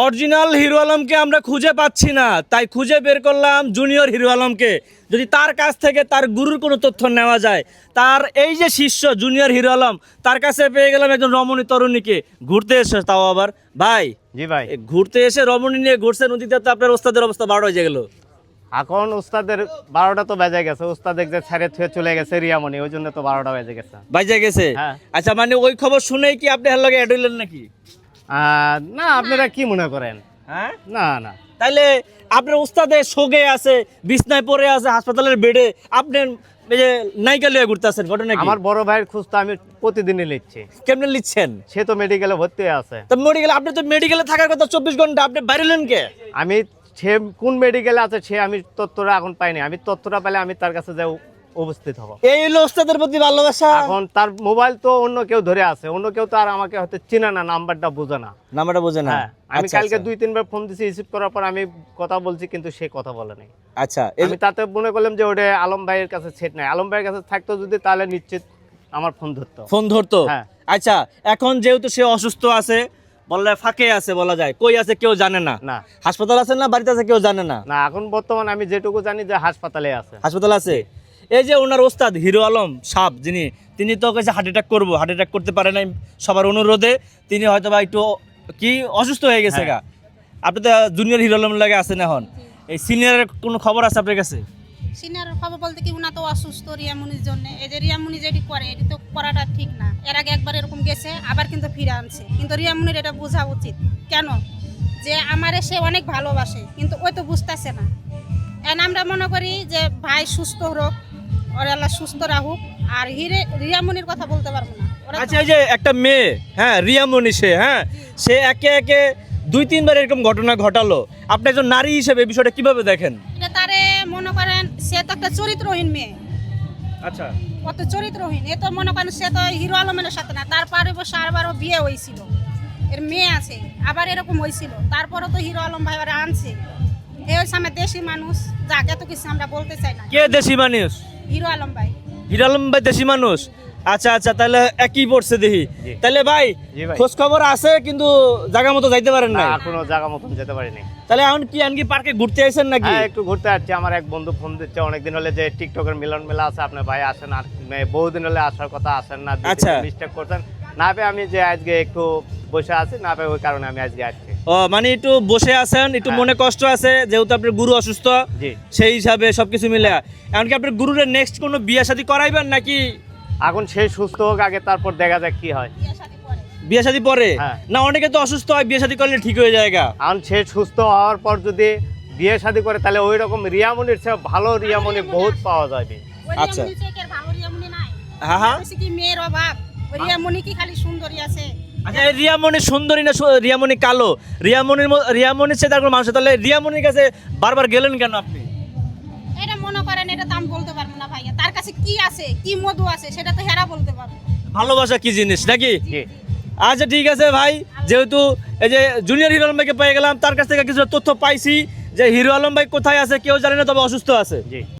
Original hero আলমকে আমরা খুঁজে পাচ্ছি না। তাই খুঁজে বের করলাম জুনিয়র হিরো আলমকে। যদি তার কাছ থেকে তার গুরুর কোনো তথ্য নেওয়া যায় তার এই যে শিষ্য জুনিয়র হিরো আলম তার কাছে পেয়ে গেলাম একজন রমণী তরুণীকে। ঘুরতে এসে তাও আবার। ভাই জি ভাই। ঘুরতে এসে রমণী নিয়ে ঘুরছে নদীতে তো আপনার ওস্তাদের অবস্থা বারো হয়ে গেল। এখন উস্তাদের বারোটা তো বেজে গেছে। উস্তাদ যে ছেড়ে থুয়ে চলে গেছে রিয়ামণি ওই জন্য তো বারোটা বেজে গেছে। বেজে গেছে? হ্যাঁ। আচ্ছা মানে ওই খবর শুনেই কি আপনি হার লগে অ্যাড নাকি? না আপনারা কি মনে করেন? হ্যাঁ? না না। তাইলে আপনার উস্তাদে সোগে আছে বিছনায় পড়ে আছে হাসপাতালের বেডে আপনি এই যে নাইকা লিয়ে ঘুরতেছেন ঘটনা কি? আমার বড় ভাইয়ের খোঁজ তো আমি প্রতিদিনই লিখছি কেমনে লিখছেন সে তো মেডিকেলে ভর্তি হয়ে আছে। তো মেডিকেল আপনি তো মেডিকেলে থাকার কথা চব্বিশ ঘণ্টা আপনি কে? আমি সে কোন মেডিকেলে আছে সে আমি তথ্যটা এখন পাইনি। আমি তথ্যটা পেলে আমি তার কাছে যাই উপস্থিত হব। এই হলো ওস্তাদের প্রতি ভালোবাসা। এখন তার মোবাইল তো অন্য কেউ ধরে আছে অন্য কেউ তো আর আমাকে হয়তো চেনে না নাম্বারটা বোঝে না। নাম্বারটা বোঝে না? হ্যাঁ আমি আচ্ছা, কালকে আচ্ছা। দুই তিনবার ফোন দিছি রিসিভ করার পর আমি কথা বলছি কিন্তু সে কথা বলে নাই। আচ্ছা আমি তাতে মনে করলাম যে ওটা আলম ভাইয়ের কাছে সেট নাই। আলম ভাইয়ের কাছে থাকতো যদি তাহলে নিশ্চিত আমার ফোন ধরতো। ফোন ধরতো? হ্যাঁ। আচ্ছা এখন যেহেতু সে অসুস্থ আছে বললে ফাঁকে আছে বলা যায় কই আছে কেউ জানে না? না। হাসপাতাল আছে না বাড়িতে আছে কেউ জানে না? না এখন বর্তমান আমি যেটুকু জানি যে হাসপাতালে আছে। হাসপাতাল আছে? এই যে ওনার ওস্তাদ হিরো আলম সাপ যিনি তিনি তো কাছে হার্ট অ্যাটাক করব হার্ট অ্যাটাক করতে পারে নাই সবার অনুরোধে। তিনি হয়তো বা একটু কি অসুস্থ হয়ে গেছে গা। আপনি তো জুনিয়র হিরো আলম লাগে আছেন এখন। এই সিনিয়রের কোনো খবর আছে আপনার কাছে? সিনিয়র খবর বলতে কি উনা তো অসুস্থ রিয়ামুনির জন্য। এই যে রিয়ামুনি যেটি করে এটি তো করাটা ঠিক না। এর আগে একবার এরকম গেছে আবার কিন্তু ফিরে আনছে। কিন্তু রিয়ামুনির এটা বোঝা উচিত। কেন? যে আমারে সে অনেক ভালোবাসে কিন্তু ওই তো বুঝতেছে না। এখন আমরা মনে করি যে ভাই সুস্থ হোক ওর আল্লাহ সুস্থ রাহুক আর হিরে রিয়ামুনির কথা বলতে পারব না। তো- আচ্ছা এই যে একটা মেয়ে হ্যাঁ রিয়ামণি সে হ্যাঁ সে একে একে দুই তিনবার এরকম ঘটনা ঘটালো। আপনি একজন নারী হিসেবে বিষয়টা কীভাবে দেখেন? এটা তারে মনে করেন সে তো একটা চরিত্রহীন মেয়ে। আচ্ছা। কত চরিত্রহীন। এ তো মনে করেন সে তো হিরো আলমের সাথে না। তার পারে বসে আরবারও বিয়ে হয়েছিল। এর মেয়ে আছে আবার এরকম হয়েছিল। তারপরও তো হিরো আলম ভাই আনছে। এ হচ্ছে আমার দেশি মানুষ যাকে এত কিছু আমরা বলতে চাই না। কে দেশি মানুষ? হিরো আলম ভাই। হিরো আলম ভাই দেশি মানুষ? আচ্ছা আচ্ছা তাহলে একই পড়ছে দেখি। তাহলে ভাই খোঁজ খবর আছে কিন্তু জায়গা মতো যাইতে পারেন না না এখনও জায়গা মতন যেতে পারিনি। তাহলে এখন কি আনকি পার্কে ঘুরতে আইছেন নাকি? হ্যাঁ একটু ঘুরতে যাচ্ছি আমার এক বন্ধু ফোন দিচ্ছে অনেকদিন হলে যে টিকটকের মিলন মেলা আছে আপনার ভাই আসেন আর মানে বহুদিন হলে আসার কথা আসেন না আচ্ছা। মিস্টেক করছেন। না আমি যে আজকে একটু বসে আছি না পেয়ে ওই কারণে আমি আজকে আসছি। ও মানে একটু বসে আছেন একটু হ্যাঁ। মনে কষ্ট আছে যেহেতু আপনার গুরু অসুস্থ সেই হিসাবে সবকিছু মিলে। এমনকি আপনার গুরুরে নেক্সট কোনো বিয়ে শাদী করাইবেন নাকি? এখন সে সুস্থ হোক আগে তারপর দেখা যাক কি হয়। বিয়ে শাদী করে পরে? হ্যাঁ। না অনেকে তো অসুস্থ হয় বিয়ে শাদী করলে ঠিক হয়ে যায় গা। এখন সে সুস্থ হওয়ার পর যদি বিয়ে শাদী করে তাহলে ওই রকম রিয়ামনির চেয়ে ভালো রিয়ামনি বহুত পাওয়া যাবে। আচ্ছা। হ্যাঁ হ্যাঁ মেয়ের অভাব? রিয়ামনি কি খালি সুন্দরী আছে? আচ্ছা এই রিয়ামণি সুন্দরী না রিয়ামণি কালো? রিয়ামণির ম- রিয়ামণির আর কোনো মানুষ তাহলে রিয়ামণির কাছে বারবার গেলেন কেন আপনি? এটা মনে করেন এটা তো আমি বলতে পারব না ভাইয়া। তার কাছে কি আছে কি মধু আছে সেটা তো হেরা বলতে পারব। ভালোবাসা কি জিনিস নাকি? আচ্ছা ঠিক আছে ভাই যেহেতু এই যে জুনিয়র হিরো আলম ভাইকে পেয়ে গেলাম তার কাছ থেকে কিছু তথ্য পাইছি যে হিরো আলম ভাই কোথায় আছে কেউ জানে না তবে অসুস্থ আছে। জি।